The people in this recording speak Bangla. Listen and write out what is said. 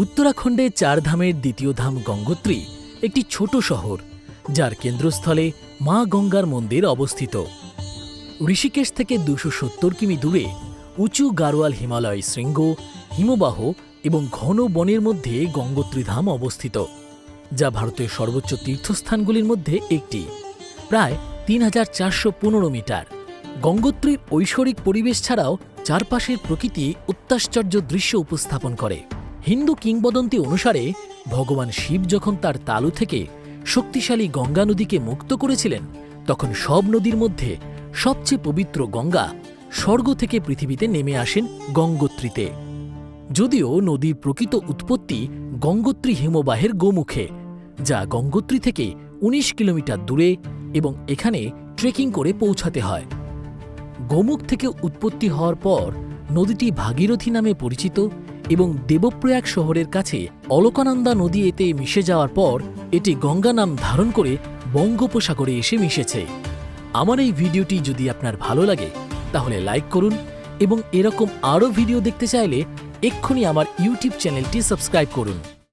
উত্তরাখণ্ডে চারধামের দ্বিতীয় ধাম গঙ্গোত্রী একটি ছোট শহর, যার কেন্দ্রস্থলে মা গঙ্গার মন্দির অবস্থিত। ঋষিকেশ থেকে দুশো সত্তর কিমি দূরে উঁচু গারোয়াল হিমালয় শৃঙ্গ, হিমবাহ এবং ঘন বনের মধ্যে গঙ্গোত্রী ধাম অবস্থিত, যা ভারতের সর্বোচ্চ তীর্থস্থানগুলির মধ্যে একটি। প্রায় তিন হাজার চারশো পনেরো মিটার। গঙ্গোত্রীর ঐশ্বরিক পরিবেশ ছাড়াও চারপাশের প্রকৃতি অত্যাশ্চর্য দৃশ্য উপস্থাপন করে। হিন্দু কিংবদন্তি অনুসারে ভগবান শিব যখন তার তালু থেকে শক্তিশালী গঙ্গা নদীকে মুক্ত করেছিলেন, তখন সব নদীর মধ্যে সবচেয়ে পবিত্র গঙ্গা স্বর্গ থেকে পৃথিবীতে নেমে আসেন গঙ্গোত্রীতে। যদিও নদীর প্রকৃত উৎপত্তি গঙ্গোত্রী হিমবাহের গোমুখে, যা গঙ্গোত্রী থেকে ১৯ কিলোমিটার দূরে এবং এখানে ট্রেকিং করে পৌঁছাতে হয়। গোমুখ থেকে উৎপত্তি হওয়ার পর নদীটি ভাগীরথী নামে পরিচিত এবং দেবপ্রয়াগ শহরের কাছে অলকানন্দা নদী এতে মিশে যাওয়ার পর এটি গঙ্গা নাম ধারণ করে বঙ্গোপসাগরে এসে মিশেছে। আমার এই ভিডিওটি যদি আপনার ভালো লাগে, তাহলে লাইক করুন এবং এরকম আরও ভিডিও দেখতে চাইলে এক্ষুনি আমার ইউটিউব চ্যানেলটি সাবস্ক্রাইব করুন।